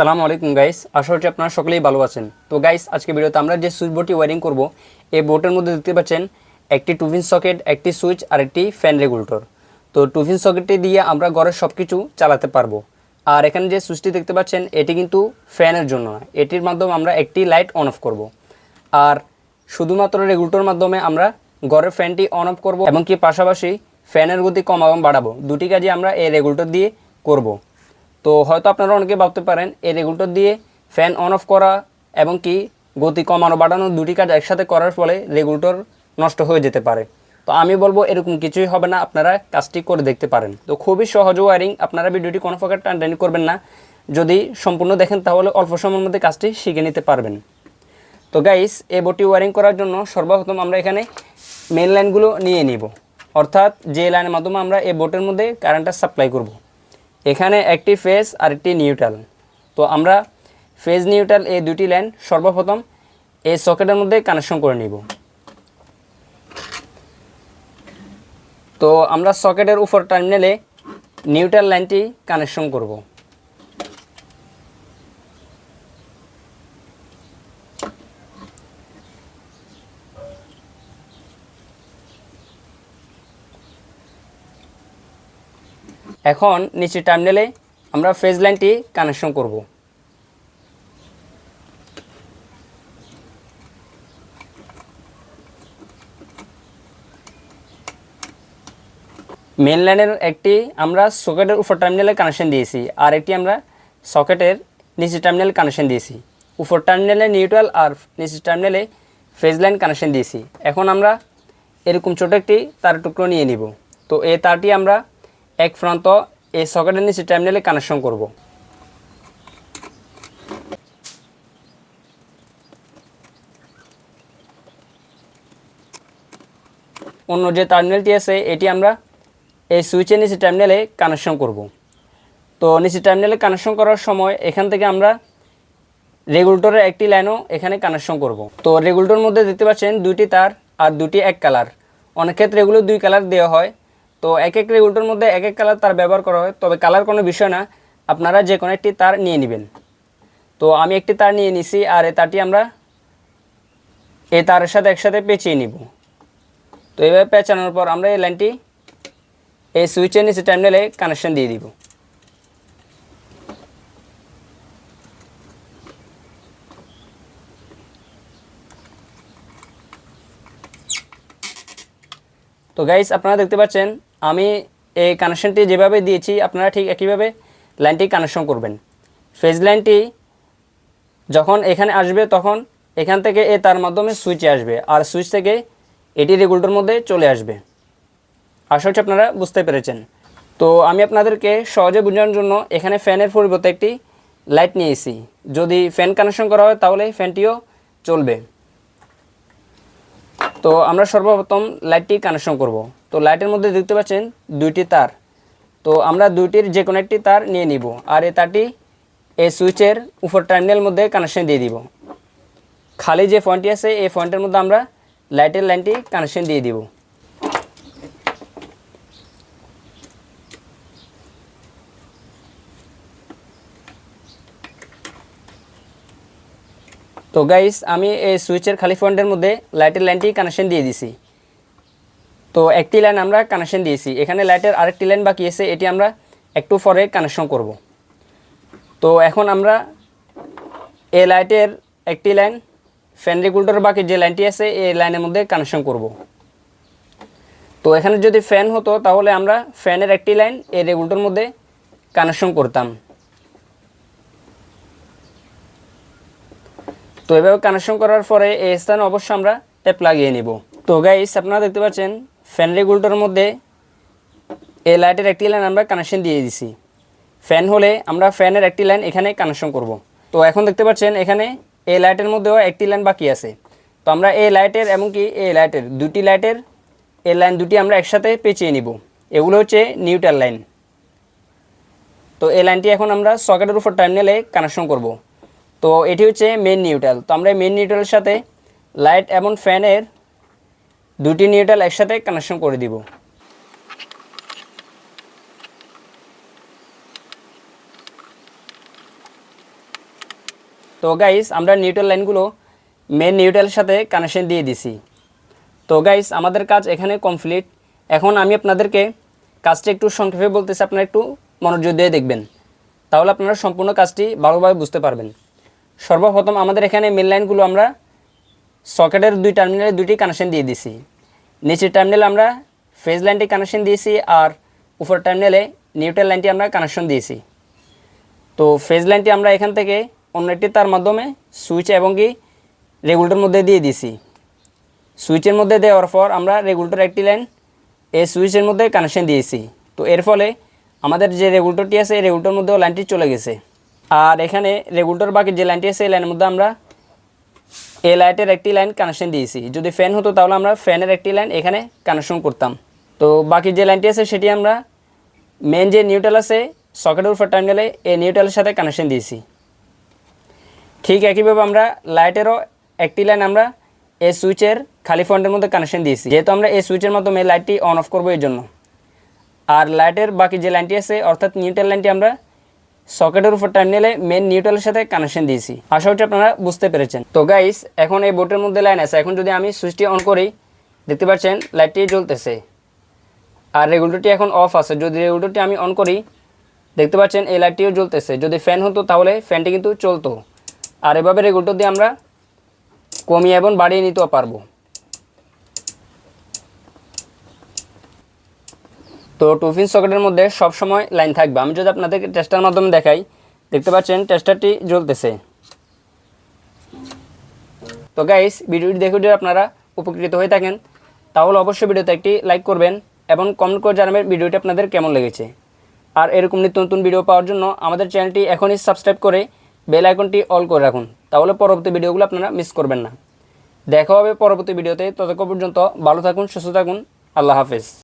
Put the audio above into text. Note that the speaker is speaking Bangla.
আসসালামু আলাইকুম গাইস আশা করছি আপনারা সকলেই ভালো আছেন। তো গাইস আজকে ভিডিওতে আমরা যে সুইচ বোর্ডটি ওয়ারিং করব, এই বোর্ডের মধ্যে দেখতে পাচ্ছেন একটি টুফিন সকেট একটি সুইচ আর একটি ফ্যান রেগুলেটর তো টুফিন সকেটটি দিয়ে আমরা ঘরের সব কিছু চালাতে পারব। আর এখানে যে সুইচটি দেখতে পাচ্ছেন, এটি কিন্তু ফ্যানের জন্য না এটির মাধ্যমে আমরা একটি লাইট অন অফ করব। আর শুধুমাত্র রেগুলেটর মাধ্যমে আমরা ঘরের ফ্যানটি অন অফ করব এবং কি পাশাপাশি ফ্যানের গতি কম এবং বাড়াবো। দুটি কাজই আমরা এই রেগুলেটর দিয়ে করব। তো হয়তো আপনারা অনেকে ভাবতে পারেন, এই রেগুলেটর দিয়ে ফ্যান অন অফ করা এবং কি গতি কমানো, বাড়ানো দুটি কাজ একসাথে করার ফলে রেগুলেটর নষ্ট হয়ে যেতে পারে। তো আমি বলব এরকম কিছুই হবে না, আপনারা কাজটি করে দেখতে পারেন। তো খুবই সহজ ওয়ারিং আপনারা ভিডিওটি কোনো প্রকার টানটানি করবেন না। যদি সম্পূর্ণ দেখেন, তাহলে অল্প সময়ের মধ্যে কাজটি শিখে নিতে পারবেন। তো গাইস এ বোর্ডটি ওয়ারিং করার জন্য সর্বপ্রথম আমরা এখানে মেন লাইনগুলো নিয়ে নিব। অর্থাৎ যে লাইনের মাধ্যমে আমরা এই বোর্ডের মধ্যে কারেন্টটা সাপ্লাই করব। এখানে একটি ফেজ আর একটি নিউট্রাল তো আমরা ফেজ নিউট্রাল এই দুটি লাইন সর্বপ্রথম এই সকেটের মধ্যে কানেকশন করে নিব। তো আমরা সকেটের উপর টার্মিনালে নিউট্রাল লাইনটি কানেকশন করব। এখন নিচে টার্মিনালে আমরা ফেজ লাইনটি কানেকশন করব। মেন লাইনের একটি আমরা সকেটের উপর টার্মিনালে কানেকশন দিয়েছি, আর একটি আমরা সকেটের নিচে টার্মিনাল কানেকশন দিয়েছি। উপর টার্মিনালে নিউট্রাল আর নিচে টার্মিনালে ফেজ লাইন কানেকশন দিয়েছি। এখন আমরা এরকম ছোট একটি তার টুকরো নিয়ে নিব। তো এই তারটি আমরা এক প্রান্ত এই সকেটের নিচে টার্মিনালে কানেকশন করব। অন্য যে টার্মিনালটি আছে, এটি আমরা এই সুইচের নিচে টার্মিনালে কানেকশন করব। তো নিচে টার্মিনালে কানেকশন করার সময় এখান থেকে আমরা রেগুলেটরের একটি লাইনও এখানে কানেকশন করব। তো রেগুলেটর মধ্যে দেখতে পাচ্ছেন দুইটি তার আর দুটি এক কালার অনেক ক্ষেত্রে এগুলো দুই কালার দেওয়া হয়। তো এক এক রেগুলেটর মধ্যে এক এক কালার তার ব্যবহার করা হয়। তবে কালার কোনো বিষয় না। আপনারা যে কোনো একটি তার নিয়ে নেবেন। তো আমি একটি তার নিয়ে নিছি আর এই তারটি আমরা এই তারের সাথে একসাথে পেঁচিয়ে নিব। তো এইভাবে পেঁচানোর পর আমরা এই লাইনটি এই সুইচের নিচে টার্মিনালে কানেকশন দিয়ে দিব। তো গাইস আপনারা দেখতে পাচ্ছেন আমি এই কানেকশনটি যেভাবে দিয়েছি, আপনারা ঠিক একইভাবে লাইনটি কানেকশন করবেন। ফেজ লাইনটি যখন এখানে আসবে, তখন এখান থেকে এ তার মাধ্যমে সুইচে আসবে আর সুইচ থেকে এটি রেগুলেটর মধ্যে চলে আসবে। আশা করছি আপনারা বুঝতে পেরেছেন। তো আমি আপনাদেরকে সহজে বোঝানোর জন্য এখানে ফ্যানের পরিবর্তে একটি লাইট নিয়েছি। যদি ফ্যান কানেকশন করা হয়, তাহলে ফ্যানটিও চলবে। তো আমরা সর্বপ্রথম লাইটটি কানেকশন করব। তো লাইটের মধ্যে দেখতে পাচ্ছেন দুইটি তার। তো আমরা দুইটির যে কোনো একটি তার নিয়ে নিব আর এই তারটি এই সুইচের উপর টার্মিনাল মধ্যে কানেকশন দিয়ে দিব। খালি যে ফোনটি আছে, এই ফোনটার মধ্যে আমরা লাইটের লাইনটি কানেকশন দিয়ে দিব। তো গাইস আমি এই সুইচের খালি ফোনটার মধ্যে লাইটের লাইনটি কানেকশন দিয়ে দিছি। তো একটি লাইন আমরা কানেকশন দিয়েছি। এখানে লাইটের আরেকটি লাইন বাকি আছে, এটি আমরা একটু পরে কানেকশন করব। তো এখন আমরা এ লাইটের একটি লাইন ফ্যান রেগুলেটর বাকি যে লাইনটি আছে, এই লাইনের মধ্যে কানেকশন করব। তো এখানে যদি ফ্যান হতো, তাহলে আমরা ফ্যানের একটি লাইন এই রেগুলেটর মধ্যে কানেকশন করতাম। তো এভাবে কানেকশন করার পরে এই স্থানে অবশ্যই আমরা ট্যাপ লাগিয়ে নিব। তো গাইস আপনারা দেখতে পাচ্ছেন ফ্যান রেগুলেটরের মধ্যে এই লাইটের একটি লাইন আমরা কানেকশন দিয়ে দিছি। ফ্যান হলে আমরা ফ্যানের একটি লাইন এখানে কানেকশন করব। তো এখন দেখতে পাচ্ছেন এখানে এই লাইটের মধ্যেও একটি লাইন বাকি আছে। তো আমরা এই লাইটের এমনকি এই লাইটের দুটি লাইটের এই লাইন দুটি আমরা একসাথে পেঁচিয়ে নিব। এগুলো হচ্ছে নিউট্রাল লাইন। তো এই লাইনটি এখন আমরা সকেটের উপর টার্মিনালে কানেকশন করব। তো এটি হচ্ছে মেন নিউট্রাল তো আমরা মেন নিউট্রালের সাথে লাইট এবং ফ্যানের দুটি নিউট্রাল একসাথে কানেকশন করে দিব। তো গাইস আমরা নিউট্রাল লাইনগুলো মেন নিউট্রালের সাথে কানেকশন দিয়ে দিছি। তো গাইস আমাদের কাজ এখানে কমপ্লিট এখন আমি আপনাদেরকে কাজটা একটু সংক্ষেপে বলতেছি, আপনারা একটু মনোযোগ দিয়ে দেখবেন। তাহলে আপনারা সম্পূর্ণ কাজটি ভালোভাবে বুঝতে পারবেন। সর্বপ্রথম আমাদের এখানে মেন লাইনগুলো আমরা সকেটের দুই টার্মিনালে দুইটি কানেকশন দিয়ে দিছি। নিচের টার্মিনালে আমরা ফেজ লাইনটি কানেকশন দিয়েছি আর উপর টার্মিনালে নিউট্রাল লাইনটি আমরা কানেকশন দিয়েছি। তো ফেজ লাইনটি আমরা এখান থেকে অন্য একটি তার মাধ্যমে সুইচ এবং কি রেগুলেটর মধ্যে দিয়ে দিছি সুইচের মধ্যে দেওয়ার পর আমরা রেগুলেটর একটি লাইন এই সুইচের মধ্যে কানেকশন দিয়েছি। তো এর ফলে আমাদের যে রেগুলেটরটি আছে, এই রেগুলেটর মধ্যেও লাইনটি চলে গেছে। আর এখানে রেগুলেটর বাকি যে লাইনটি আছে, এই লাইনের মধ্যে আমরা এই লাইটের একটি লাইন কানেকশন দিয়েছি। যদি ফ্যান হতো তাহলে আমরা ফ্যানের একটি লাইন এখানে কানেকশন করতাম। তো বাকি যে লাইনটি আছে সেটি আমরা মেন যে নিউট্রাল আছে সকেটের উপর টার্মিনালে এই নিউট্রালের সাথে কানেকশন দিয়েছি। ঠিক একইভাবে আমরা লাইটেরও একটি লাইন আমরা এই সুইচের খালি ফন্টের মধ্যে কানেকশন দিয়েছি। যেহেতু আমরা এই সুইচের মাধ্যমে লাইটটি অন অফ করব এই জন্য। আর লাইটের বাকি যে লাইনটি আছে, অর্থাৎ নিউট্রাল লাইনটি আমরা সকেটের উপর টার্মিনালে মেন নিউট্রালের সাথে কানেকশন দিয়েছি। আশা করছি আপনারা বুঝতে পেরেছেন। তো গাইস এখন এই বোর্ডের মধ্যে লাইন আছে। এখন যদি আমি সুইচটি অন করি, দেখতে পাচ্ছেন লাইটটি জ্বলতেছে। আর রেগুলেটরটি এখন অফ আছে। যদি রেগুলেটরটি আমি অন করি, দেখতে পাচ্ছেন, এই লাইটটিও জ্বলতেছে। যদি ফ্যান হতো, তাহলে ফ্যানটি কিন্তু চলতো। আর এভাবে রেগুলেটর দিয়ে আমরা কমিয়ে এবং বাড়িয়ে নিতেও পারব। তো টু টুফিন সকেটের মধ্যে সব সময় লাইন থাকবে। আমি যদি আপনাদেরকে টেস্টার মাধ্যমে দেখাই, দেখতে পাচ্ছেন টেস্টারটি জ্বলতেছে। তো গাইস ভিডিওটি দেখে যদি আপনারা উপকৃত হয়ে থাকেন, তাহলে অবশ্যই ভিডিওতে একটি লাইক করবেন এবং কমেন্ট করে জানাবেন ভিডিওটি আপনাদের কেমন লেগেছে। আর এরকম নিত্য নতুন ভিডিও পাওয়ার জন্য আমাদের চ্যানেলটি এখনই সাবস্ক্রাইব করে বেল আইকনটি অল করে রাখুন। তাহলে পরবর্তী ভিডিওগুলো আপনারা মিস করবেন না। দেখা হবে পরবর্তী ভিডিওতে ততক্ষণ পর্যন্ত ভালো থাকুন, সুস্থ থাকুন। আল্লাহ হাফেজ।